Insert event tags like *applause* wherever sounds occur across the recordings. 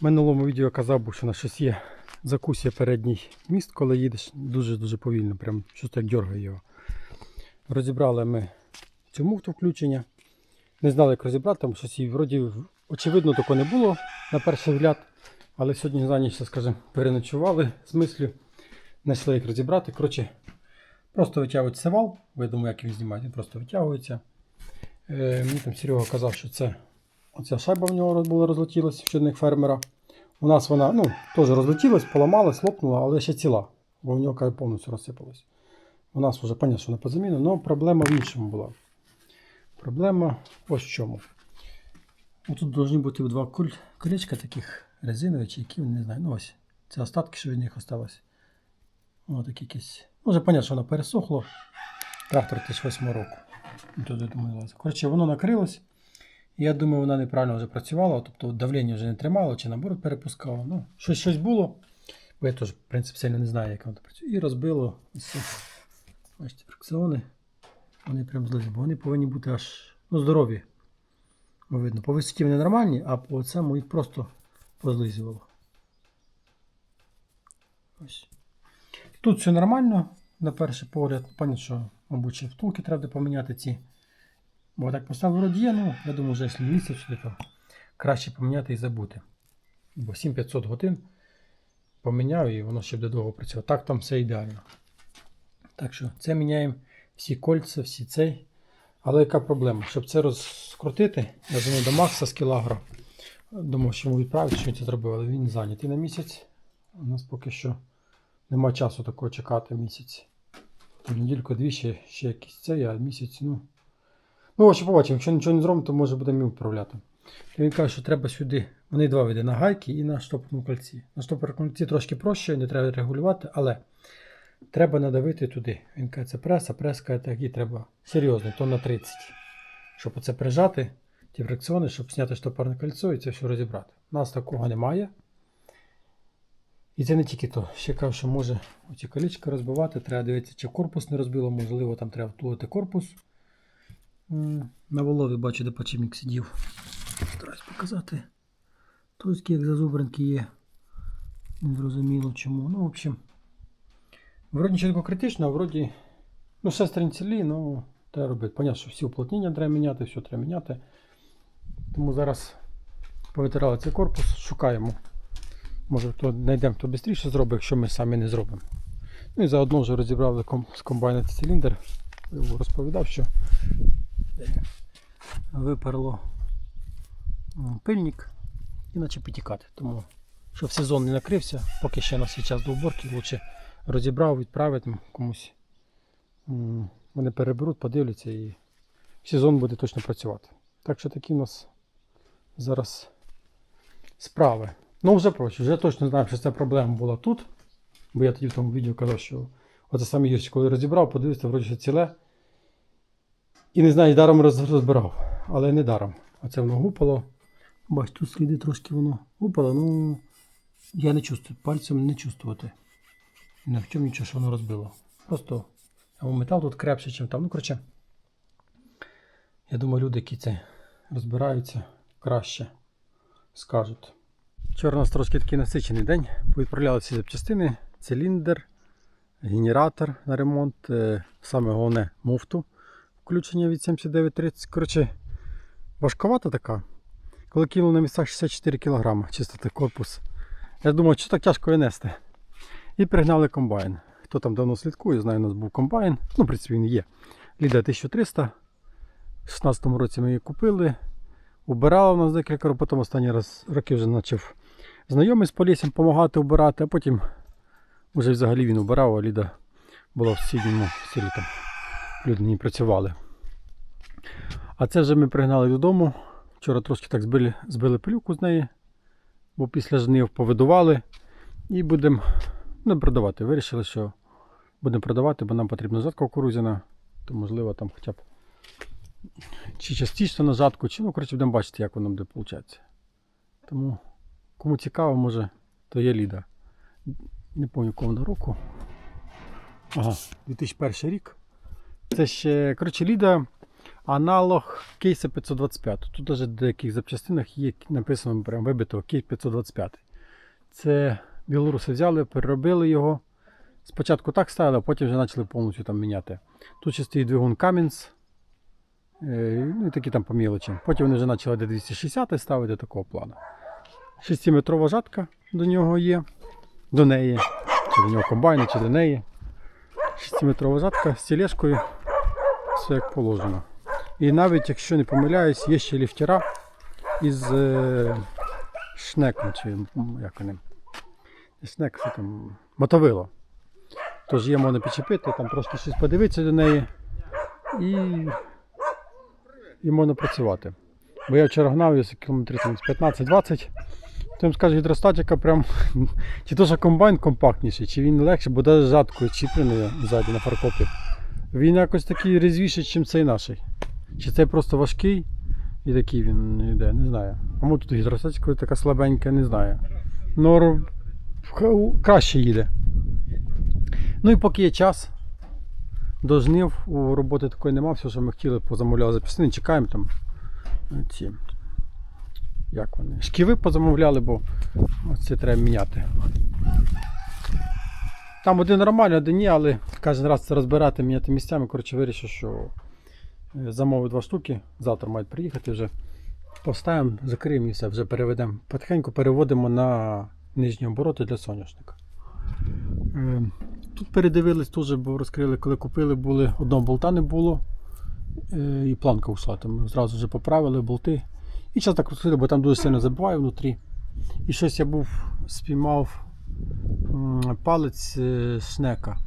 В минулому відео казав, що на щось є закусія передній міст, коли їдеш дуже-дуже повільно, прям щось як дергає його. Розібрали ми цю муфту включення. Не знали, як розібрати, там щось її вроді очевидно такого не було на перший взгляд. Але сьогодні за ніч, скажімо, переночували з мислю, знайшли як розібрати. Коротше, просто витягується вал, я думаю, як він знімати, він просто витягується. Е, мені там Серега казав, що це оця шайба в нього була розлетілась в щодних фермера. У нас вона ну, теж розлетілась, поламалась, лопнула, але ще ціла, бо в нього каже, повністю розсипалась. У нас вже понятно, що вона по заміну, але проблема в іншому була. Проблема ось в чому. Тут повинні бути два куль... колечка таких резинові, чи які, не знаю. Ну ось. Це остатки, що від них осталось. Ось такі якісь. Ну, вже понятно, що воно пересохло. Трактор 2008 року. Туди думаю. Коротше, воно накрилось. Я думаю, вона неправильно вже працювала, тобто давлення вже не тримало, чи наоборот перепускало. Ну, щось, щось було. Бо я теж, в принципі, сильно не знаю, як воно працює. І розбило ці, бачите, фрикціони. Вони прям злизі, бо вони повинні бути аж ну, здорові. Видно, по висоті вони нормальні, а по цьому їх просто позлизувало. Ось. Тут все нормально, на перший погляд. Понятно, що, мабуть, ще втулки треба поміняти ці. Бо так поставив вроді є, ну, я думаю, вже якщо сюди, то краще поміняти і забути. Бо 7500 годин поміняв і воно ще буде довго працювати. Так там все ідеально. Так що це міняємо всі кольця, всі цей. Але яка проблема? Щоб це розкрутити, я дзвонив до Макса з Кілагро. Думав, що йому відправити, що він це зробив, але він зайнятий на місяць. У нас поки що нема часу такого чекати місяць. Недільку дві ще, ще якийсь цей, а місяць, ну. Ну, ось побачимо, якщо нічого не зробимо, то може будемо їм відправляти. То він каже, що треба сюди. Вони два види на гайки і на штопорному кольці. На штопорному кольці трошки проще, не треба регулювати, але треба надавити туди. Він каже, це прес, а прес каже, так і треба серйозно, то на 30. Щоб оце прижати, ті фрикціони, щоб зняти штопорне кольцо і це все розібрати. У нас такого немає. І це не тільки то. Ще кажу, що може оці колічка розбивати, треба дивитися, чи корпус не розбило, можливо, там треба втулити корпус. На волові бачу, де почемік сидів. Стараюсь показати. Тут як зазубринки є. Не зрозуміло чому. Ну, в общем. Вроді нічого такого критичного, вроді. Ну, шестерні цілі, ну, треба робити. Понятно, що всі уплотнення треба міняти, все треба міняти. Тому зараз повитирали цей корпус, шукаємо. Може, хто знайдемо, хто швидше зробить, якщо ми самі не зробимо. Ну і заодно вже розібрали з комбайна цей циліндр. Розповідав, що виперло пильник і почав підтікати. Тому щоб сезон не накрився, поки ще на свій час до уборки, лучше розібрав, відправити комусь. Вони переберуть, подивляться і сезон буде точно працювати. Так що такі у нас зараз справи. Ну, вже проще, вже точно знаю, що ця проблема була тут. Бо я тоді в тому відео казав, що оце саме гірше, коли розібрав, подивився, вроді що ціле. І не знаю, даром розбирав, але не даром. Оце воно гупало. Бач, тут сліди трошки воно гупало, ну я не чувствую, пальцем не чувствувати. Не в чому нічого, що воно розбило. Просто метал тут крепше, ніж там. Ну, коротше, я думаю, люди, які це розбираються, краще скажуть. Вчора у нас трошки такий насичений день. Повідправляли всі запчастини, циліндр, генератор на ремонт, е, саме головне муфту. Включення від 7930. Коротше, важковата така. Коли кинув на місцях 64 кг, чисто той корпус. Я думав, що так тяжко її нести. І пригнали комбайн. Хто там давно слідкує, знає, у нас був комбайн. Ну, в принципі, він є. Ліда 1300. В 16-му році ми її купили. Убирала у нас декілька років, потім останній раз роки вже почав знайомий з поліссям допомагати убирати, а потім вже взагалі він убирав, а Ліда була в сусідньому селі там. Люди не працювали. А це вже ми пригнали додому. Вчора трошки так збили, збили пилюку з неї, бо після жнив повидували і будемо не продавати. Вирішили, що будемо продавати, бо нам потрібна жатка кукурузяна, то можливо там хоча б чи частіше на жатку, чи ну, коротше, будемо бачити, як воно буде виходити. Тому кому цікаво, може, то є Ліда. Не пам'ятаю, якого вона року. Ага, 2001 рік. Це ще, коротше, Ліда Аналог кейса 525. Тут навіть в деяких запчастинах є написано прям вибито кейс 525. Це білоруси взяли, переробили його. Спочатку так ставили, а потім вже почали повністю там міняти. Тут ще стоїть двигун Cummins. Е, Ну і такі там по мілочі. Потім вони вже почали до 260 ставити такого плану. 6-метрова жатка до нього є. До неї. Чи до нього комбайн, чи до неї. 6-метрова жатка з тележкою. Все як положено. І навіть, якщо не помиляюсь, є ще ліфтера із е, шнеком, чи як вони. Не Шнек, що там, мотовило. Тож є можна підчепити, там трошки щось подивитися до неї і, і можна працювати. Бо я вчора гнав її кілометрів 15-20. То їм скаже гідростатика прям. *laughs* Чи то, що комбайн компактніший, чи він легший, бо навіть жаткою чіплений ззаді на фаркопі. Він якось такий резвіший, ніж цей наший. Чи цей просто важкий і такий він йде, не знаю. Кому тут гідростатика така слабенька, не знаю. Ну, р- х- краще їде. Ну і поки є час. До жнив у роботи такої нема, все, що ми хотіли, позамовляли запчастини, чекаємо там е, ці. Як вони? Шківи позамовляли, бо оце треба міняти. Там один нормальний, один ні, але кожен раз це розбирати, міняти місцями. Коротше, вирішив, що е, замовив два штуки. Завтра мають приїхати вже. Поставимо, закриємо і все, вже переведемо. Потихеньку переводимо на нижні обороти для соняшника. Е, Тут передивились теж, бо розкрили, коли купили, були одного болта не було. е, І планка ушла. Там зразу вже поправили болти. І зараз так розкрили, бо там дуже сильно забиває внутрі. І щось я був спіймав палець е, шнека.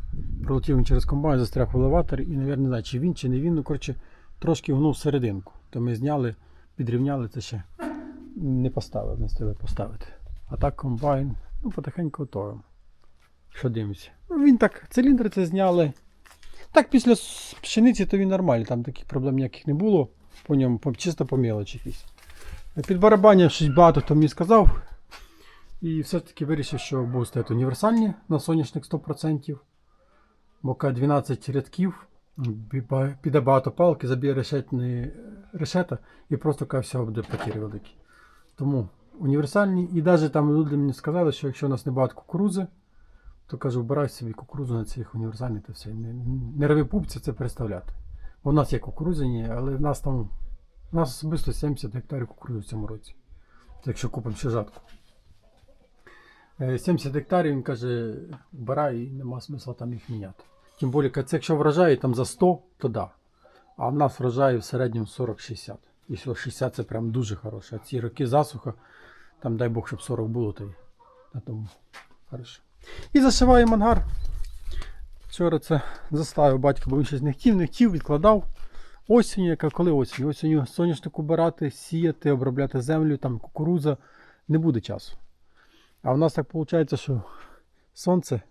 Пролетів він через комбайн, застряг в елеваторі і, мабуть, не знаю, чи він, чи не він. Ну, коротше, трошки гнув серединку. То ми зняли, підрівняли це ще. Не поставили, не встигли поставити. А так комбайн, ну, потихеньку готовимо. Що дивимося? Ну, він так, циліндри це зняли. Так, після пшениці то він нормальний, там таких проблем ніяких не було. По ньому чисто по мелочі якісь. Під барабання щось багато хто мені сказав. І все ж таки вирішив, що буду стояти універсальні на соняшник 100%. Бо ка 12 рядків, піде багато палки, заб'є решетні, решета і просто ка всього буде потері великі. Тому універсальні. І навіть там люди мені сказали, що якщо у нас не багато кукурузи, то кажу, вбирай собі кукурузу на цих універсальних та все. Не, рви пупці це представляти. Бо в нас є кукурузяні, але в нас там у нас особисто 70 гектарів кукурузи в цьому році. Якщо купимо ще жатку. Е, 70 гектарів, він каже, вбирай і нема смисла там їх міняти. Тим більше, це якщо врожає там за 100, то да. А в нас врожає в середньому 40-60. І 60 це прям дуже хороше. А ці роки засуха, там дай Бог, щоб 40 було, то й на тому хорошо. І зашиваємо ангар. Вчора це заставив батько, бо він щось не хотів, не хотів, відкладав. Осінню, яка коли осінь? Осінню соняшник убирати, сіяти, обробляти землю, там кукурудза, не буде часу. А в нас так виходить, що сонце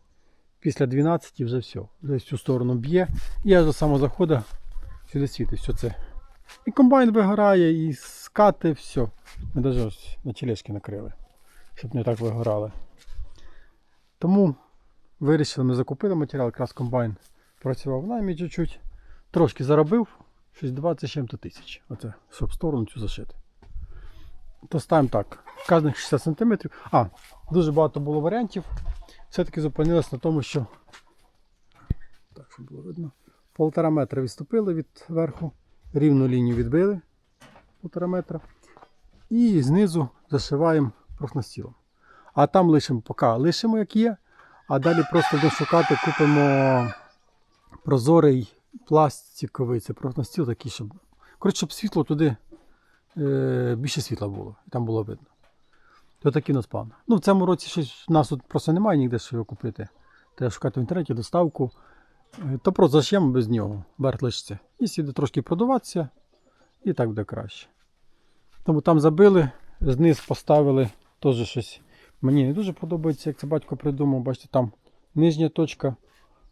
після 12 вже все. Вже в цю сторону б'є. І аж до самого заходу сюди світить. Все це. І комбайн вигорає, і скати, все. Ми навіть на тележки накрили, щоб не так вигорали. Тому вирішили, ми закупили матеріал, якраз комбайн працював в наймі чуть-чуть. Трошки заробив, щось 20 з чим-то тисяч. Оце, щоб сторону цю зашити. То ставимо так. Кожних 60 см. А, дуже багато було варіантів. Все-таки зупинилось на тому, що. Так, щоб було видно. Полтора метра відступили від верху, рівну лінію відбили полтора метра. І знизу зашиваємо профнастілом. А там лишимо поки лишимо, як є. А далі просто будемо шукати, купимо прозорий пластиковий, це профнастіл такий, щоб. Коротше, щоб світло туди більше світла було, і там було видно. То такий у. Ну, в цьому році щось нас тут просто немає ніде що його купити. Треба шукати в інтернеті доставку. Е, То просто заш'ємо без нього, верх. І сюди трошки продуватися, і так буде краще. Тому там забили, зниз поставили теж щось. Мені не дуже подобається, як це батько придумав. Бачите, там нижня точка,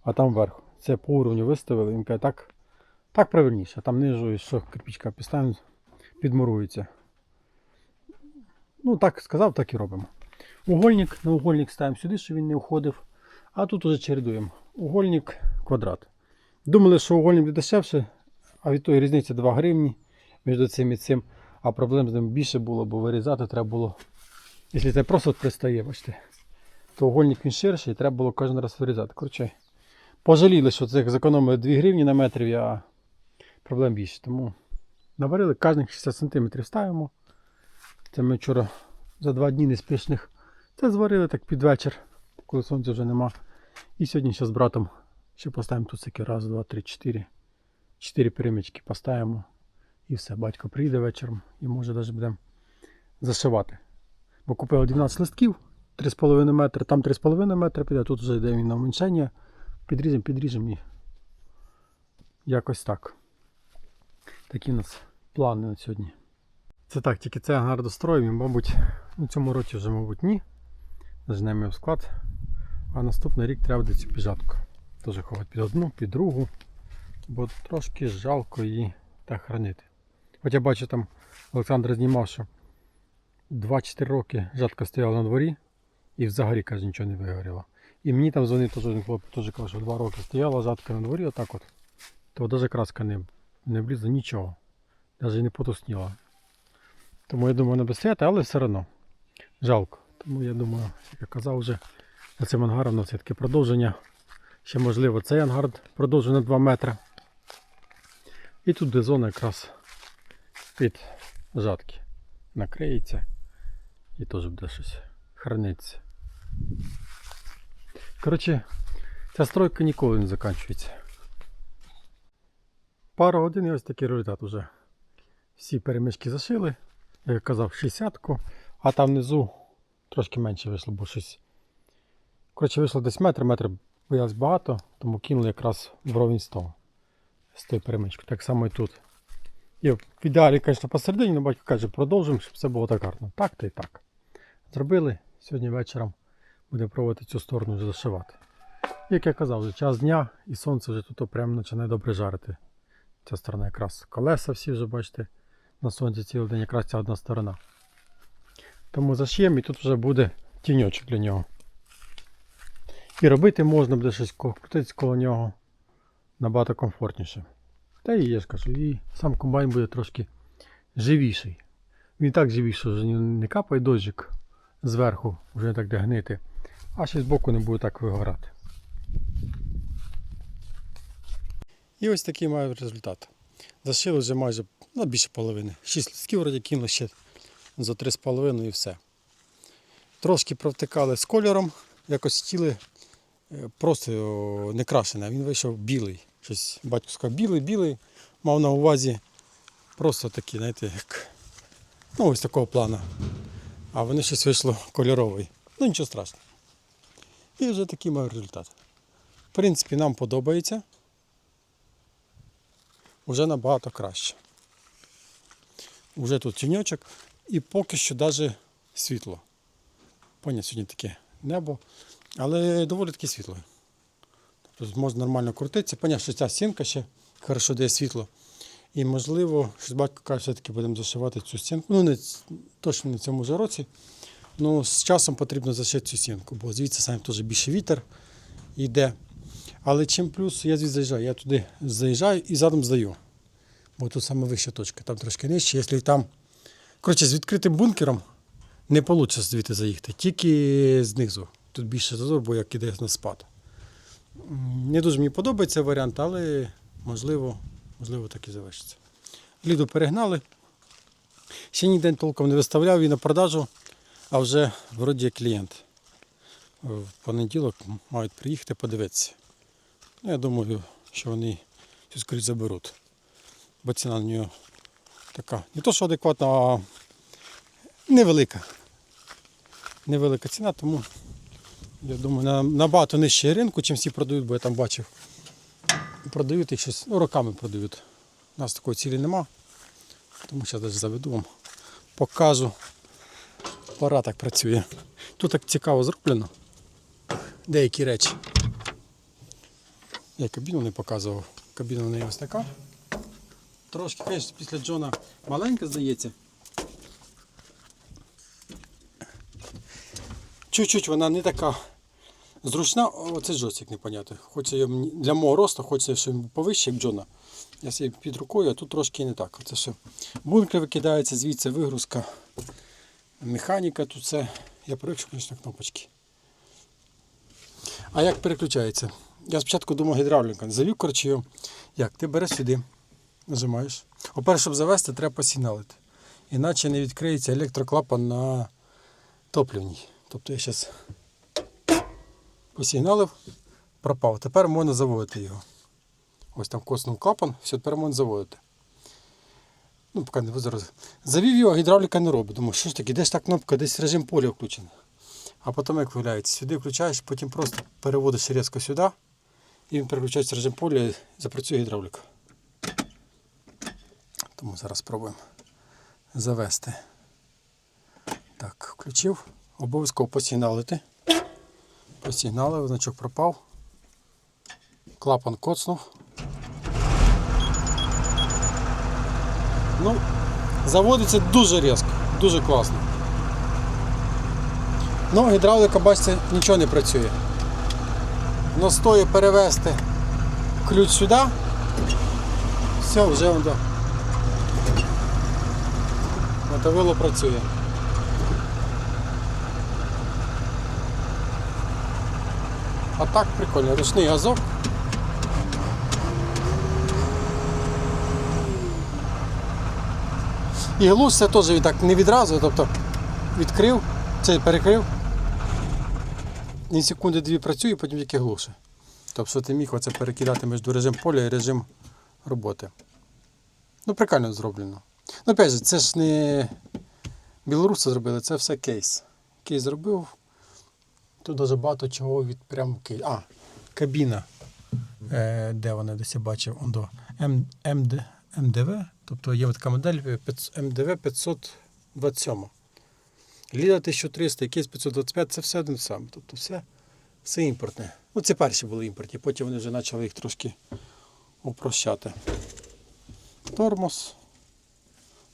а там верх. Це по уровню виставили. Він каже, так, так правильніше. Там нижу, і що кирпичка підставимо, підмурується. Ну, так сказав, так і робимо. Угольник, на угольник ставимо сюди, щоб він не уходив. А тут уже чередуємо. Угольник, квадрат. Думали, що угольник буде дешевше, А від тої різниці 2 гривні між цим і цим. А проблем з ним більше було, бо вирізати треба було. Якщо це просто пристає, бачите, то угольник він ширший, і треба було кожен раз вирізати. Коротше, пожаліли, що це зекономили 2 гривні на метрі, а проблем більше. Тому наварили, кожних 60 см ставимо. Це ми вчора за два дні неспішних. Це зварили так під вечір, коли сонця вже нема. І сьогодні ще з братом ще поставимо тут таки раз, два, три, чотири. Чотири перемички поставимо. І все, батько приїде вечором і може навіть будемо зашивати. Бо купили 12 листків 3,5 метри, там 3,5 метри піде, тут вже йде він на уменьшення. Підріжемо, підріжемо і якось так. Такі у нас плани на сьогодні. Це так, тільки це ангар мабуть, у цьому році вже, мабуть, ні. Зажнемо його в склад. А наступний рік треба буде цю піжатку. Теж ховати під одну, під другу. Бо трошки жалко її так хранити. Хоч я бачу там Олександр знімав, що 2-4 роки жатка стояла на дворі і взагалі каже, нічого не вигоріло. І мені там дзвонив теж один хлопець, теж каже, що 2 роки стояла жатка на дворі, отак от. То навіть краска не, не влізла, нічого. Навіть не потусніла. Тому я думаю, не без свята, але все одно. Жалко. Тому я думаю, як я казав вже, за цим ангаром на все-таки продовження. Ще можливо цей ангар продовжує на 2 метри. І тут де зона якраз під жатки. Накриється і теж буде щось храниться. Коротше, ця стройка ніколи не закінчується. Пару годин і ось такий результат уже. Всі перемички зашили, як я казав, 60-ку, а там внизу трошки менше вийшло, бо щось. Коротше, вийшло десь метр, метр виявилось багато, тому кинули якраз вровень з того. З тої перемички. Так само і тут. І в ідеалі, звісно, посередині, але батько каже, продовжуємо, щоб все було так гарно. Так то і так. Зробили. Сьогодні вечором будемо пробувати цю сторону вже зашивати. Як я казав, вже час дня і сонце вже тут прямо починає добре жарити. Ця сторона якраз колеса всі вже бачите на сонці цілий день якраз ця одна сторона. Тому зашиємо і тут вже буде тіньочок для нього. І робити можна буде щось крутитись коло нього набагато комфортніше. Та і я ж кажу, і сам комбайн буде трошки живіший. Він і так живіший, вже не капає дощик зверху, вже не так де гнити, а ще з боку не буде так вигорати. І ось такий має результат. Зашили вже майже ну, більше половини. 6 листків вроді кинули ще за 3,5 і все. Трошки провтикали з кольором, якось хотіли е, просто не крашене, він вийшов білий. Щось батько сказав білий, білий, мав на увазі просто такі, знаєте, як ну, ось такого плану. А вони щось вийшло кольоровий. Ну нічого страшного. І вже такий мав результат. В принципі, нам подобається. Уже набагато краще. Уже тут тіньочок і поки що навіть світло. Поняв, сьогодні таке небо, але доволі таки світло. Тобто можна нормально крутитися. Поняв, що ця стінка ще хорошо дає світло. І можливо, щось батько каже, все-таки будемо зашивати цю стінку. Ну, не точно не в цьому ж році. Ну, з часом потрібно зашити цю стінку, бо звідси саме теж більше вітер йде. Але чим плюс, я звідси заїжджаю, я туди заїжджаю і задом здаю. Бо тут саме вища точка, там трошки нижче. Якщо там. Коротше, з відкритим бункером не вийде звідти заїхати, тільки знизу. Тут більше зазор, бо як іде на спад. Не дуже мені подобається варіант, але можливо, можливо так і завершиться. Ліду перегнали. Ще ніде толком не виставляв і на продажу, а вже вроді клієнт. В понеділок мають приїхати подивитися. Ну, я думаю, що вони цю скоріше заберуть. Бо ціна на нього така. Не то, що адекватна, а невелика. Невелика ціна, тому я думаю, на, набагато нижче ринку, чим всі продають, бо я там бачив. Продають їх щось, ну, роками продають. У нас такої цілі нема. Тому зараз заведу вам. Покажу. Пора так працює. Тут так цікаво зроблено. Деякі речі. Я кабіну не показував. Кабіна в неї ось така. Трошки, звісно, після Джона маленька здається. Чуть-чуть вона не така зручна. Оце джойстик непонятно. Хочеться для мого росту, хочеться, був повище, як Джона. Я собі під рукою, а тут трошки не так. Це все. Бункер викидається, звідси вигрузка. Механіка тут все. Я привик, що, звісно, кнопочки. А як переключається? Я спочатку думав гідравліка. Завів, його. Як? Ти береш сюди, нажимаєш. По-перше, щоб завести, треба посигналити. Іначе не відкриється електроклапан на топлівній. Тобто я зараз посигналив, пропав. Тепер можна заводити його. Ось там коснув клапан, все, тепер можна заводити. Ну, поки не зараз. Завів його, гідравліка не робить. Думаю, що ж таке, де ж та кнопка, десь режим поля включений. А потім як виявляється, сюди включаєш, потім просто переводиш різко сюди, і він переключається режим поля і запрацює гідравліка. Тому зараз спробуємо завести. Так, включив. Обов'язково посигналити. Посигналив, значок пропав. Клапан коцнув. Ну, заводиться дуже різко, дуже класно. Ну, гідравлика, бачите, нічого не працює. Воно стоїть перевести ключ сюди. Все, вже воно. Мотовило працює. А так прикольно, ручний газок. І глуш це теж так не відразу, тобто відкрив, це перекрив. Ні секунди дві працює, потім тільки глуше. Тобто ти міг оце перекидати між режим поля і режим роботи. Ну, прикольно зроблено. Ну, опять же, це ж не білоруси зробили, це все кейс. Кейс зробив. Тут дуже багато чого від прям кейс. А, кабіна. Е, де вона десь я бачив? Он до М, МД, МДВ. Тобто є така модель МДВ 527. Ліда 1300, якийсь 525, це все один сам. Тобто все, все імпортне. Ну, це перші були імпортні, потім вони вже почали їх трошки упрощати. Тормоз,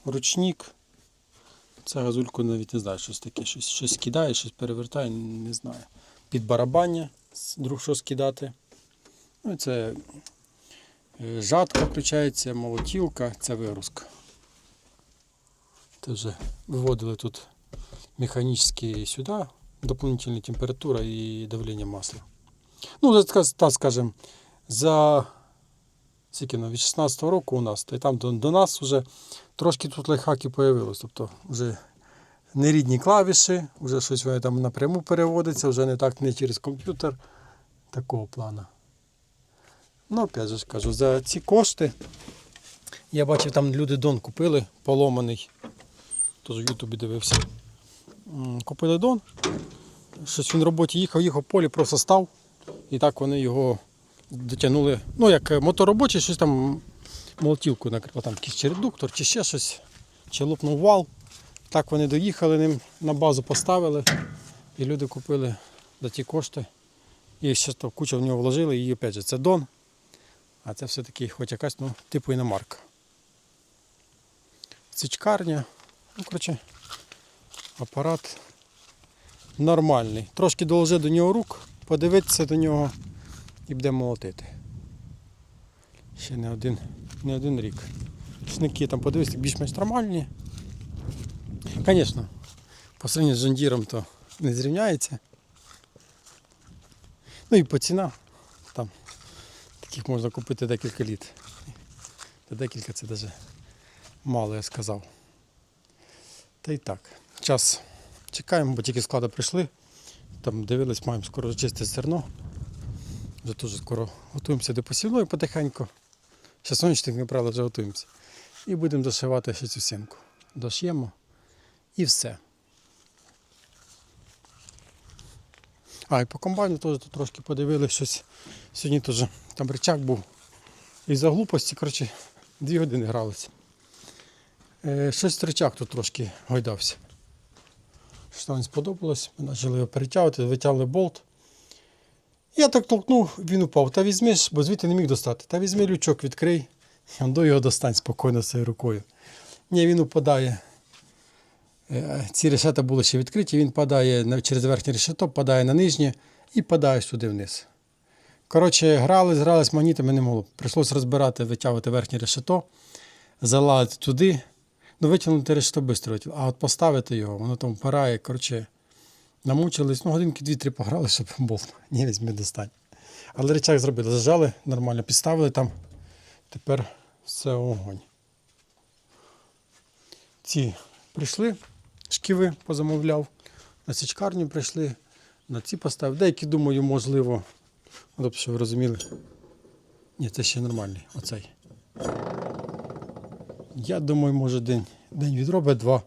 ручник. Це газульку навіть не знаю, щось таке. Щось, щось кидає, щось перевертає, не знаю. Під барабання, друг що скидати. Ну, це е, жатка включається, молотілка, це вигрузка. Це вже виводили тут механічні сюди, дополнительна температура і давлення масла. Ну, так, скажем, за скільки, від 16-го року у нас, то й там до, до нас вже трошки тут лайфхаків появилось. Тобто вже нерідні клавіші, вже щось вони там напряму переводиться, вже не так не через комп'ютер такого плану. Ну, опять же кажу, за ці кошти. Я бачив, там люди дон купили, поломаний. Тож в Ютубі дивився. Купили дон. Щось він в роботі їхав, їхав в полі, просто став. І так вони його дотягнули. Ну, як е, моторобочий, щось там молотілку накрило, там якийсь чи редуктор, чи ще щось, чи лопнув вал. Так вони доїхали ним, на базу поставили. І люди купили за ті кошти. І ще там кучу в нього вложили, і опять же, це Дон. А це все-таки хоч якась, ну, типу іномарка. Січкарня. Ну, коротше, апарат нормальний. Трошки доложи до нього рук, подивитися до нього і буде молотити. Ще не один, не один рік. Шники там подивись, більш-менш нормальні. Звісно, по сравнению з Жондіром то не зрівняється. Ну і по ціна. Там таких можна купити декілька літ. Та декілька це навіть мало я сказав. Та й так. Час чекаємо, бо тільки склади прийшли. Там дивились, маємо скоро чисте зерно. Вже теж скоро готуємося до посівної потихеньку. Ще сонячник не брали, вже готуємося. І будемо дошивати ще цю сінку. Дош'ємо і все. А, і по комбайну теж тут трошки подивилися щось. Сьогодні теж там речак був. І за глупості, коротше, дві години гралися. Е, щось речак тут трошки гойдався. Що нам сподобалось, ми почали його перетягувати, витягли болт. Я так толкнув, він упав. Та візьми бо звідти не міг достати. Та візьми лючок, відкрий, до його достань спокійно своєю рукою. Ні, він упадає. Е, Ці решета були ще відкриті, він падає через верхнє решето, падає на нижнє і падає сюди вниз. Коротше, грали, грали з магнітами не могло. Прийшлось розбирати, витягувати верхнє решето, залазити туди. Ну, витягнути решето швидко, витягнули, а от поставити його, воно там впирає. Коротше, намучились, ну, годинки дві-три пограли, щоб *laughs* болт не візьми достань. Але речах зробили, зажали, нормально підставили там. Тепер все огонь. Ці прийшли, шківи позамовляв, на січкарню прийшли, на ці поставив. Деякі, думаю, можливо. Ну, тобто, що ви розуміли. Ні, це ще нормальний, оцей. Я думаю, може день, день відробить два,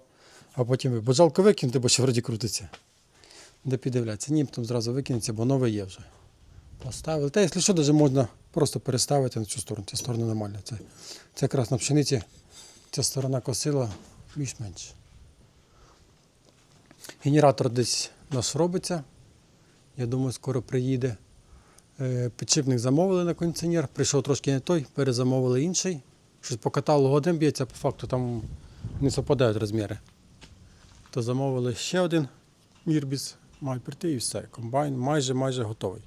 а потім бо жалко викинути, бо ще вроді крутиться. Де піддивляться. Ні, потім зразу викинеться, бо нове є вже. Поставили. Та якщо що, навіть можна просто переставити на цю сторону. Ця сторона нормальна. Це, це якраз на пшениці ця сторона косила більш-менш. Генератор десь у нас робиться. Я думаю, скоро приїде. Е, Підшипник замовили на кондиціонер, прийшов трошки не той, перезамовили інший. Щось по каталогу один б'ється, по факту там не совпадають розміри. То замовили ще один Мірбіс, має прийти і все. Комбайн майже майже готовий.